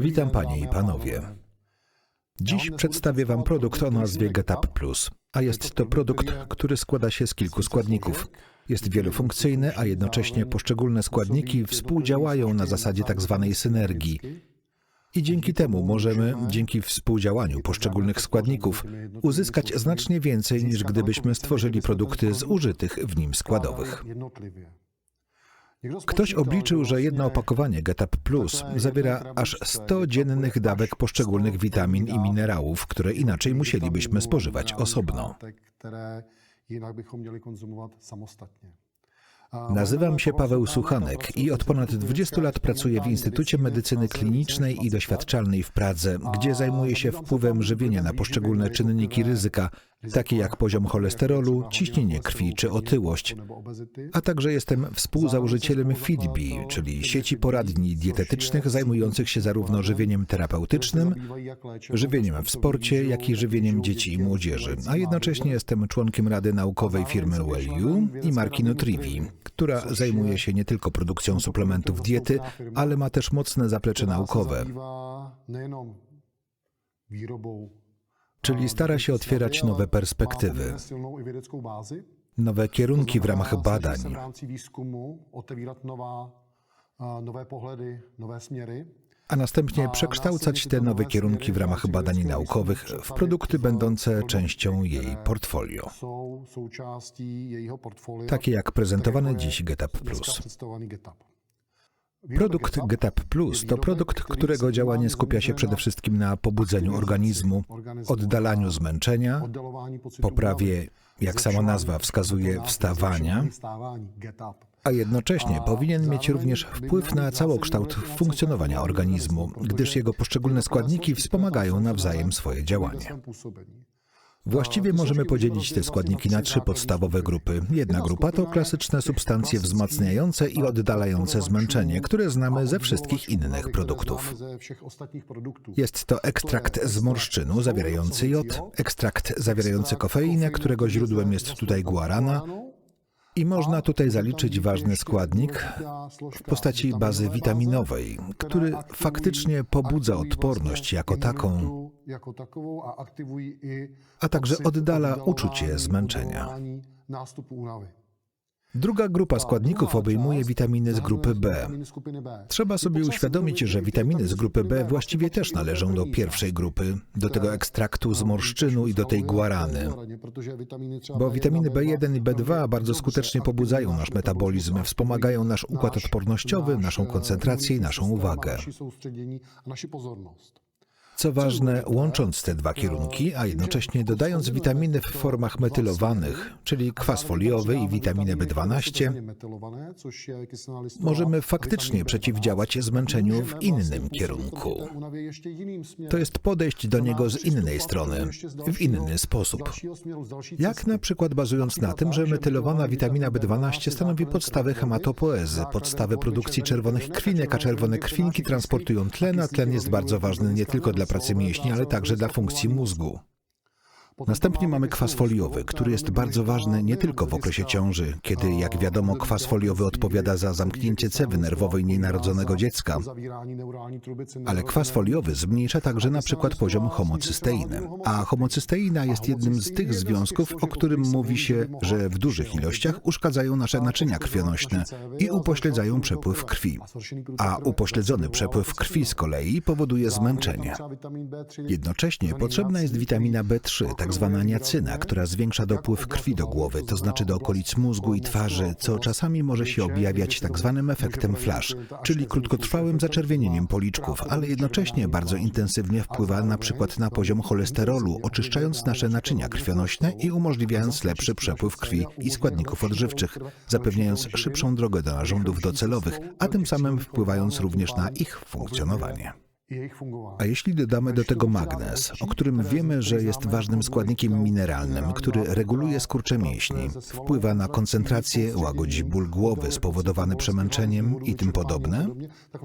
Witam panie i panowie. Dziś przedstawię wam produkt o nazwie GetUp Plus, a jest to produkt, który składa się z kilku składników. Jest wielofunkcyjny, a jednocześnie poszczególne składniki współdziałają na zasadzie tzw. synergii. I dzięki temu możemy, dzięki współdziałaniu poszczególnych składników, uzyskać znacznie więcej niż gdybyśmy stworzyli produkty z użytych w nim składowych. Ktoś obliczył, że jedno opakowanie GetUp Plus zawiera aż 100 dziennych dawek poszczególnych witamin i minerałów, które inaczej musielibyśmy spożywać osobno. Samostatně. Nazywam się Paweł Suchanek i od ponad 20 lat pracuję w Instytucie Medycyny Klinicznej i Doświadczalnej w Pradze, gdzie zajmuję się wpływem żywienia na poszczególne czynniki ryzyka, takie jak poziom cholesterolu, ciśnienie krwi czy otyłość. A także jestem współzałożycielem FeedBee, czyli sieci poradni dietetycznych zajmujących się zarówno żywieniem terapeutycznym, żywieniem w sporcie, jak i żywieniem dzieci i młodzieży, a jednocześnie jestem członkiem Rady Naukowej firmy WellU i marki Nutrivi, która zajmuje się nie tylko produkcją suplementów diety, ale ma też mocne zaplecze naukowe, czyli stara się otwierać nowe perspektywy, nowe kierunki w ramach badań, a, następnie przekształcać te nowe kierunki w ramach badań naukowych w produkty będące częścią jej portfolio, takie jak prezentowany jako je dziś GetUp Plus. Produkt GetUp Plus to produkt, którego działanie skupia się przede wszystkim na pobudzeniu organizmu, oddalaniu zmęczenia, poprawie, jak sama nazwa wskazuje, wstawania, a jednocześnie powinien mieć również wpływ na całokształt funkcjonowania organizmu, gdyż jego poszczególne składniki wspomagają nawzajem swoje działanie. Właściwie możemy podzielić te składniki na trzy podstawowe grupy. Jedna grupa to klasyczne substancje wzmacniające i oddalające zmęczenie, które znamy ze wszystkich innych produktów. Jest to ekstrakt z morszczynu zawierający jod, ekstrakt zawierający kofeinę, którego źródłem jest tutaj guarana i można tutaj zaliczyć ważny składnik w postaci bazy witaminowej, który faktycznie pobudza odporność jako taką, a także oddala uczucie zmęczenia. Druga grupa składników obejmuje witaminy z grupy B. Trzeba sobie uświadomić, że witaminy z grupy B właściwie też należą do pierwszej grupy, do tego ekstraktu z morszczynu i do tej guarany. Bo B1, witaminy B1 i B2 B2 bardzo skutecznie pobudzają nasz metabolizm, wspomagają nasz układ odpornościowy, naszą koncentrację i naszą uwagę. Co ważne, łącząc te dwa kierunki, a jednocześnie dodając witaminy w formach metylowanych, czyli kwas foliowy i witaminę B12, Metylované, což je kyselina listová, możemy faktycznie vitamin B12. przeciwdziałać zmęczeniu w innym kierunku. To jest podejść do niego z innej strony, w inny sposób. Jak na przykład bazując na tym, że metylowana witamina B12 stanowi podstawę hematopoezy, podstawę produkcji czerwonych krwinek, a czerwone krwinki transportują tlen, a tlen jest bardzo ważny nie tylko dla pracy mięśni, ale także dla funkcji mózgu. Następnie mamy kwas foliowy, który jest bardzo ważny nie tylko w okresie ciąży, kiedy, jak wiadomo, kwas foliowy odpowiada za zamknięcie cewy nerwowej nienarodzonego dziecka, ale kwas foliowy zmniejsza także na przykład poziom homocysteiny. A homocysteina jest jednym z tych związków, o którym mówi się, że w dużych ilościach uszkadzają nasze naczynia krwionośne i upośledzają przepływ krwi. A upośledzony przepływ krwi z kolei powoduje zmęczenie. Jednocześnie potrzebna jest witamina B3, tak zwana niacyna, która zwiększa dopływ krwi do głowy, to znaczy do okolic mózgu i twarzy, co czasami może się objawiać tak zwanym efektem flash, czyli krótkotrwałym zaczerwienieniem policzków, ale jednocześnie bardzo intensywnie wpływa na przykład na poziom cholesterolu, oczyszczając nasze naczynia krwionośne i umożliwiając lepszy przepływ krwi i składników odżywczych, zapewniając szybszą drogę do narządów docelowych, a tym samym wpływając również na ich funkcjonowanie. A jeśli dodamy do tego magnez, o którym wiemy, że jest ważnym składnikiem mineralnym, który reguluje skurcze mięśni, wpływa na koncentrację, łagodzi ból głowy spowodowany przemęczeniem i tym podobne, Tak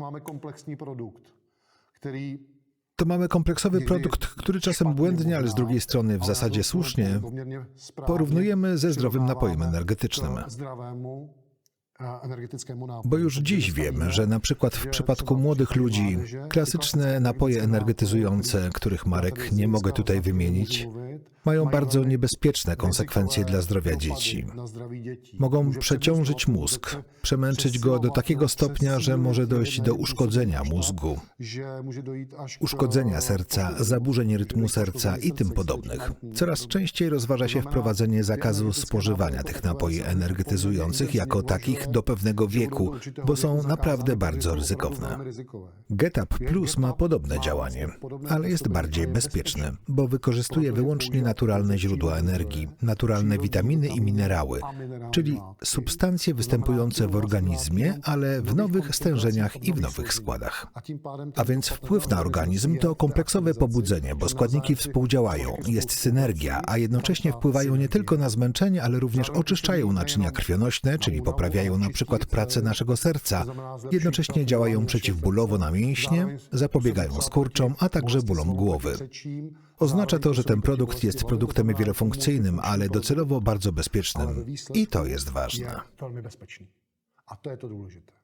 to mamy kompleksowy produkt, który czasem błędnie, ale z drugiej strony w zasadzie słusznie porównujemy ze zdrowym napojem energetycznym. Bo już dziś wiemy, że na przykład w przypadku młodych ludzi klasyczne napoje energetyzujące, których marek nie mogę tutaj wymienić, mają bardzo niebezpieczne konsekwencje dla zdrowia dzieci. Mogą przeciążyć mózg, przemęczyć go do takiego stopnia, że może dojść do uszkodzenia mózgu, uszkodzenia serca, zaburzeń rytmu serca i tym podobnych. Coraz częściej rozważa się wprowadzenie zakazu spożywania tych napoi energetyzujących jako takich do pewnego wieku, bo są naprawdę bardzo ryzykowne. GetUp Plus ma podobne działanie, ale jest bardziej bezpieczny, bo wykorzystuje wyłącznie naturalne źródła energii, naturalne witaminy i minerały, czyli substancje występujące w organizmie, ale w nowych stężeniach i w nowych składach. A więc wpływ na organizm to kompleksowe pobudzenie, bo składniki współdziałają, jest synergia, a jednocześnie wpływają nie tylko na zmęczenie, ale również oczyszczają naczynia krwionośne, czyli poprawiają na przykład pracę naszego serca. Jednocześnie działają przeciwbólowo na mięśnie, zapobiegają skurczom, a także bólom głowy. Oznacza to, że ten produkt jest produktem wielofunkcyjnym, ale docelowo bardzo bezpiecznym. I to jest ważne. A to je to.